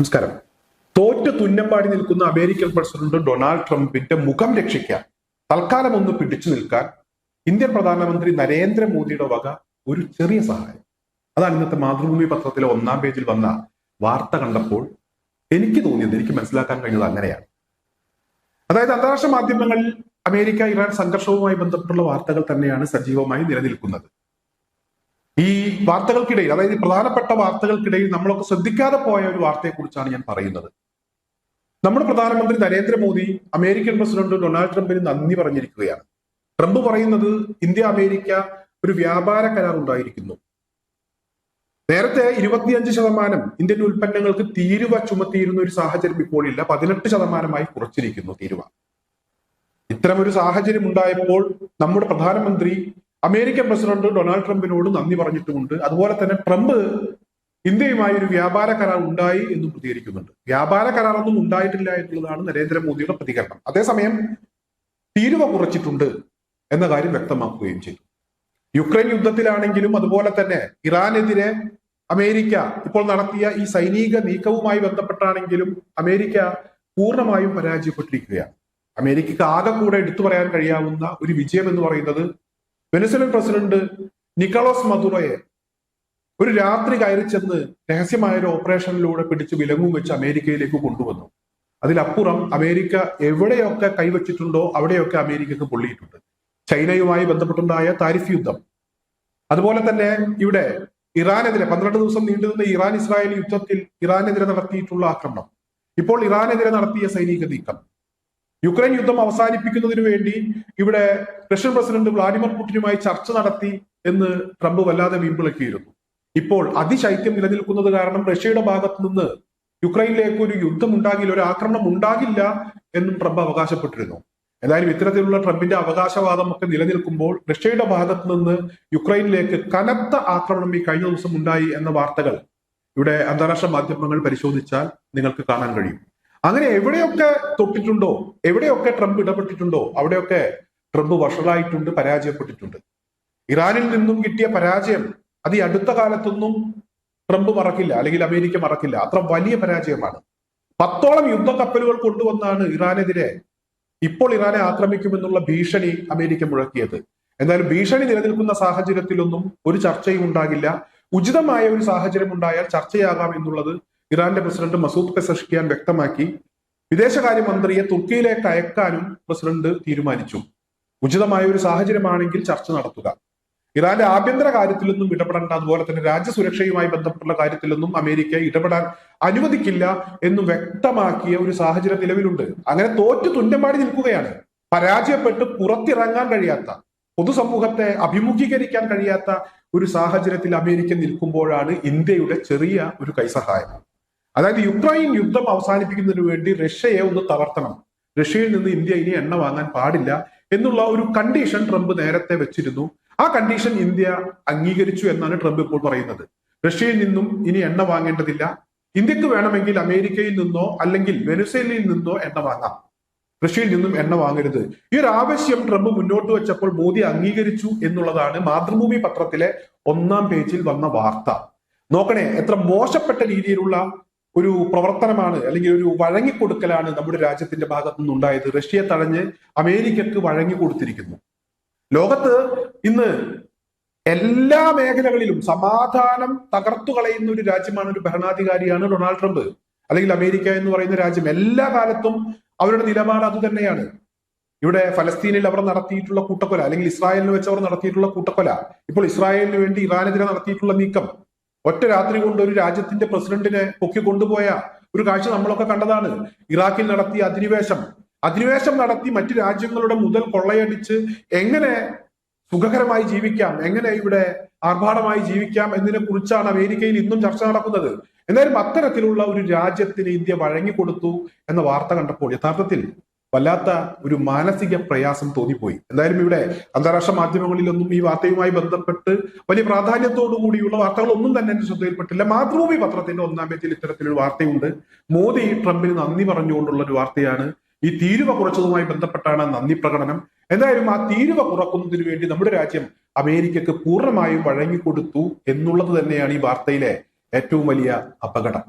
നമസ്കാരം. തോറ്റ് തുന്നമ്പാടി നിൽക്കുന്ന അമേരിക്കൻ പ്രസിഡന്റ് ഡൊണാൾഡ് ട്രംപിന്റെ മുഖം രക്ഷിക്കാൻ തൽക്കാലം ഒന്ന് പിടിച്ചു നിൽക്കാൻ ഇന്ത്യൻ പ്രധാനമന്ത്രി നരേന്ദ്രമോദിയുടെ വക ഒരു ചെറിയ സഹായം. അതാണ് ഇന്നത്തെ മാതൃഭൂമി പത്രത്തിലെ ഒന്നാം പേജിൽ വന്ന വാർത്ത കണ്ടപ്പോൾ എനിക്ക് തോന്നിയത് എനിക്ക് മനസ്സിലാക്കാൻ കഴിഞ്ഞത് അങ്ങനെയാണ്. അതായത് അന്താരാഷ്ട്ര മാധ്യമങ്ങളിൽ അമേരിക്ക ഇറാൻ സംഘർഷവുമായി ബന്ധപ്പെട്ടുള്ള വാർത്തകൾ തന്നെയാണ് സജീവമായി നിലനിൽക്കുന്നത്. ഈ വാർത്തകൾക്കിടയിൽ അതായത് പ്രധാനപ്പെട്ട വാർത്തകൾക്കിടയിൽ നമ്മളൊക്കെ ശ്രദ്ധിക്കാതെ പോയ ഒരു വാർത്തയെക്കുറിച്ചാണ് ഞാൻ പറയുന്നത്. നമ്മുടെ പ്രധാനമന്ത്രി നരേന്ദ്രമോദി അമേരിക്കൻ പ്രസിഡന്റ് ഡൊണാൾഡ് ട്രംപിന് നന്ദി പറഞ്ഞിരിക്കുകയാണ്. ട്രംപ് പറയുന്നത് ഇന്ത്യ അമേരിക്ക ഒരു വ്യാപാര കരാർ ഉണ്ടായിരിക്കുന്നു. നേരത്തെ ഇരുപത്തിയഞ്ച് ശതമാനം ഇന്ത്യൻ ഉൽപ്പന്നങ്ങൾക്ക് തീരുവ ചുമത്തിയിരുന്ന ഒരു സാഹചര്യം ഇപ്പോൾ ഇല്ല. പതിനെട്ട് ശതമാനമായി കുറച്ചിരിക്കുന്നു തീരുവ. ഒരു സാഹചര്യം ഉണ്ടായപ്പോൾ നമ്മുടെ പ്രധാനമന്ത്രി അമേരിക്കൻ പ്രസിഡന്റ് ഡൊണാൾഡ് ട്രംപിനോട് നന്ദി പറഞ്ഞിട്ടുമുണ്ട്. അതുപോലെ തന്നെ ട്രംപ് ഇന്ത്യയുമായി ഒരു വ്യാപാര കരാർ ഉണ്ടായി എന്ന് പ്രതികരിക്കുന്നുണ്ട്. വ്യാപാര കരാറൊന്നും ഉണ്ടായിട്ടില്ല എന്നുള്ളതാണ് നരേന്ദ്രമോദിയുടെ പ്രതികരണം. അതേസമയം തീരുവ കുറച്ചിട്ടുണ്ട് എന്ന കാര്യം വ്യക്തമാക്കുകയും ചെയ്തു. യുക്രൈൻ യുദ്ധത്തിലാണെങ്കിലും അതുപോലെ തന്നെ ഇറാനെതിരെ അമേരിക്ക ഇപ്പോൾ നടത്തിയ ഈ സൈനിക നീക്കവുമായി ബന്ധപ്പെട്ടാണെങ്കിലും അമേരിക്ക പൂർണമായും പരാജയപ്പെട്ടിരിക്കുകയാണ്. അമേരിക്കക്ക് ആകെ കൂടെ എടുത്തു പറയാൻ കഴിയാവുന്ന ഒരു വിജയം എന്ന് പറയുന്നത് വെനസ്വലൻ പ്രസിഡന്റ് നിക്കോളോസ് മദുറയെ ഒരു രാത്രി കയറി ചെന്ന് രഹസ്യമായ ഒരു ഓപ്പറേഷനിലൂടെ പിടിച്ച് വിലങ്ങും വെച്ച് അമേരിക്കയിലേക്ക് കൊണ്ടുവന്നു. അതിലപ്പുറം അമേരിക്ക എവിടെയൊക്കെ കൈവച്ചിട്ടുണ്ടോ അവിടെയൊക്കെ അമേരിക്കക്ക് പൊള്ളിയിട്ടുണ്ട്. ചൈനയുമായി ബന്ധപ്പെട്ടുണ്ടായ താരിഫ് യുദ്ധം. അതുപോലെ തന്നെ ഇവിടെ ഇറാനെതിരെ പന്ത്രണ്ട് ദിവസം നീണ്ടുനിന്ന ഇറാൻ ഇസ്രായേൽ യുദ്ധത്തിൽ ഇറാനെതിരെ നടത്തിയിട്ടുള്ള ആക്രമണം. ഇപ്പോൾ ഇറാനെതിരെ നടത്തിയ സൈനിക നീക്കം. യുക്രൈൻ യുദ്ധം അവസാനിപ്പിക്കുന്നതിനു വേണ്ടി ഇവിടെ റഷ്യൻ പ്രസിഡന്റ് വ്ളാഡിമിർ പുടിനുമായി ചർച്ച നടത്തി എന്ന് ട്രംപ് വല്ലാതെ വീമ്പിളക്കിയിരുന്നു. ഇപ്പോൾ അതിശൈത്യം നിലനിൽക്കുന്നത് കാരണം റഷ്യയുടെ ഭാഗത്ത് നിന്ന് യുക്രൈനിലേക്ക് ഒരു യുദ്ധം ഉണ്ടാകില്ല ഒരു ആക്രമണം ഉണ്ടാകില്ല എന്നും ട്രംപ് അവകാശപ്പെട്ടിരുന്നു. എന്തായാലും ഇത്തരത്തിലുള്ള ട്രംപിന്റെ അവകാശവാദം ഒക്കെ നിലനിൽക്കുമ്പോൾ റഷ്യയുടെ ഭാഗത്ത് നിന്ന് യുക്രൈനിലേക്ക് കനത്ത ആക്രമണം ഈ കഴിഞ്ഞ ദിവസം ഉണ്ടായി എന്ന വാർത്തകൾ ഇവിടെ അന്താരാഷ്ട്ര മാധ്യമങ്ങൾ പരിശോധിച്ചാൽ നിങ്ങൾക്ക് കാണാൻ കഴിയും. അങ്ങനെ എവിടെയൊക്കെ തൊട്ടിട്ടുണ്ടോ? എവിടെയൊക്കെ ട്രംപ് ഇടപെട്ടിട്ടുണ്ടോ? അവിടെയൊക്കെ ട്രംപ് വഷളായിട്ടുണ്ട് പരാജയപ്പെട്ടിട്ടുണ്ട്. ഇറാനിൽ നിന്നും കിട്ടിയ പരാജയം അത് ഈ അടുത്ത കാലത്തൊന്നും ട്രംപ് മറക്കില്ല അല്ലെങ്കിൽ അമേരിക്ക മറക്കില്ല. അത്ര വലിയ പരാജയമാണ്. പത്തോളം യുദ്ധക്കപ്പലുകൾ കൊണ്ടുവന്നാണ് ഇറാനെതിരെ ഇപ്പോൾ ഇറാനെ ആക്രമിക്കുമെന്നുള്ള ഭീഷണി അമേരിക്ക മുഴക്കിയത്. എന്നാലും ഭീഷണി നിലനിൽക്കുന്ന സാഹചര്യത്തിലൊന്നും ഒരു ചർച്ചയും ഉണ്ടാകില്ല. ഉചിതമായ ഒരു സാഹചര്യം ഉണ്ടായാൽ ചർച്ചയാകാം എന്നുള്ളത് ഇറാന്റെ പ്രസിഡന്റ് മസൂദ് പെസഷ്കിയാൻ വ്യക്തമാക്കി വിദേശകാര്യമന്ത്രിയെ തുർക്കിയിലേക്ക് അയക്കാനും പ്രസിഡന്റ് തീരുമാനിച്ചു. ഉചിതമായ ഒരു സാഹചര്യമാണെങ്കിൽ ചർച്ച നടത്തുക. ഇറാന്റെ ആഭ്യന്തര കാര്യത്തിലൊന്നും ഇടപെടേണ്ട അതുപോലെ തന്നെ രാജ്യസുരക്ഷയുമായി ബന്ധപ്പെട്ടുള്ള കാര്യത്തിലൊന്നും അമേരിക്ക ഇടപെടാൻ അനുവദിക്കില്ല എന്ന് വ്യക്തമാക്കിയ ഒരു സാഹചര്യം നിലവിലുണ്ട്. അങ്ങനെ തോറ്റു തുന്നമാടി നിൽക്കുകയാണ്. പരാജയപ്പെട്ട് പുറത്തിറങ്ങാൻ കഴിയാത്ത പൊതുസമൂഹത്തെ അഭിമുഖീകരിക്കാൻ കഴിയാത്ത ഒരു സാഹചര്യത്തിൽ അമേരിക്ക നിൽക്കുമ്പോഴാണ് ഇന്ത്യയുടെ ചെറിയ ഒരു കൈസഹായം. അതായത് യുക്രൈൻ യുദ്ധം അവസാനിപ്പിക്കുന്നതിന് വേണ്ടി റഷ്യയെ ഒന്ന് തളർത്തണം. റഷ്യയിൽ നിന്ന് ഇന്ത്യ ഇനി എണ്ണ വാങ്ങാൻ പാടില്ല എന്നുള്ള ഒരു കണ്ടീഷൻ ട്രംപ് നേരത്തെ വെച്ചിരുന്നു. ആ കണ്ടീഷൻ ഇന്ത്യ അംഗീകരിച്ചു എന്നാണ് ട്രംപ് ഇപ്പോൾ പറയുന്നത്. റഷ്യയിൽ നിന്നും ഇനി എണ്ണ വാങ്ങേണ്ടതില്ല. ഇന്ത്യയ്ക്ക് വേണമെങ്കിൽ അമേരിക്കയിൽ നിന്നോ അല്ലെങ്കിൽ വെനുസേലയിൽ നിന്നോ എണ്ണ വാങ്ങാം. റഷ്യയിൽ നിന്നും എണ്ണ വാങ്ങരുത്. ഈ ഒരു ആവശ്യം ട്രംപ് മുന്നോട്ട് വെച്ചപ്പോൾ മോദി അംഗീകരിച്ചു എന്നുള്ളതാണ് മാതൃഭൂമി പത്രത്തിലെ ഒന്നാം പേജിൽ വന്ന വാർത്ത. നോക്കണേ എത്ര മോശപ്പെട്ട രീതിയിലുള്ള ഒരു പ്രവർത്തനമാണ് അല്ലെങ്കിൽ ഒരു വഴങ്ങിക്കൊടുക്കലാണ് നമ്മുടെ രാജ്യത്തിന്റെ ഭാഗത്തു നിന്നുണ്ടായത് റഷ്യയെ തടഞ്ഞ് അമേരിക്കക്ക് വഴങ്ങിക്കൊടുത്തിരിക്കുന്നു ലോകത്ത് ഇന്ന് എല്ലാ മേഖലകളിലും സമാധാനം തകർത്തു കളയുന്ന ഒരു രാജ്യമാണ് ഒരു ഭരണാധികാരിയാണ് ഡൊണാൾഡ് ട്രംപ്. അല്ലെങ്കിൽ അമേരിക്ക എന്ന് പറയുന്ന രാജ്യം എല്ലാ കാലത്തും അവരുടെ നിലപാട് അത് തന്നെയാണ്. ഇവിടെ ഫലസ്തീനിൽ അവർ നടത്തിയിട്ടുള്ള കൂട്ടക്കൊല അല്ലെങ്കിൽ ഇസ്രായേലിന് വെച്ച് അവർ നടത്തിയിട്ടുള്ള കൂട്ടക്കൊല. ഇപ്പോൾ ഇസ്രായേലിന് വേണ്ടി ഇറാനെതിരെ നടത്തിയിട്ടുള്ള നീക്കം. ഒറ്റ രാത്രി കൊണ്ട് ഒരു രാജ്യത്തിന്റെ പ്രസിഡന്റിനെ പൊക്കി കൊണ്ടുപോയ ഒരു കാഴ്ച നമ്മളൊക്കെ കണ്ടതാണ്. ഇറാഖിൽ നടത്തിയ അധിനിവേശം. അധിനിവേശം നടത്തി മറ്റു രാജ്യങ്ങളുടെ മുതൽ കൊള്ളയടിച്ച് എങ്ങനെ സുഖകരമായി ജീവിക്കാം എങ്ങനെ ഇവിടെ ആർഭാടമായി ജീവിക്കാം എന്നതിനെ കുറിച്ചാണ് അമേരിക്കയിൽ ഇന്നും ചർച്ച നടക്കുന്നത്. എന്തായാലും അത്തരത്തിലുള്ള ഒരു രാജ്യത്തിന് ഇന്ത്യ വഴങ്ങിക്കൊടുത്തു എന്ന വാർത്ത കണ്ടപ്പോൾ യഥാർത്ഥത്തിൽ വല്ലാത്ത ഒരു മാനസിക പ്രയാസം തോന്നിപ്പോയി. എന്തായാലും ഇവിടെ അന്താരാഷ്ട്ര മാധ്യമങ്ങളിലൊന്നും ഈ വാർത്തയുമായി ബന്ധപ്പെട്ട് വലിയ പ്രാധാന്യത്തോടു കൂടിയുള്ള വാർത്തകളൊന്നും തന്നെ എന്റെ ശ്രദ്ധയിൽപ്പെട്ടില്ല. മാതൃഭൂമി പത്രത്തിന്റെ ഒന്നാം പേജിൽ ഇത്തരത്തിലൊരു വാർത്തയുണ്ട്. മോദി ട്രംപിന് നന്ദി പറഞ്ഞുകൊണ്ടുള്ള ഒരു വാർത്തയാണ്. ഈ തീരുവ കുറച്ചതുമായി ബന്ധപ്പെട്ടാണ് നന്ദി പ്രകടനം. എന്തായാലും ആ തീരുവ കുറക്കുന്നതിന് വേണ്ടി നമ്മുടെ രാജ്യം അമേരിക്കക്ക് പൂർണമായും വഴങ്ങിക്കൊടുത്തു എന്നുള്ളത് തന്നെയാണ് ഈ വാർത്തയിലെ ഏറ്റവും വലിയ അപകടം.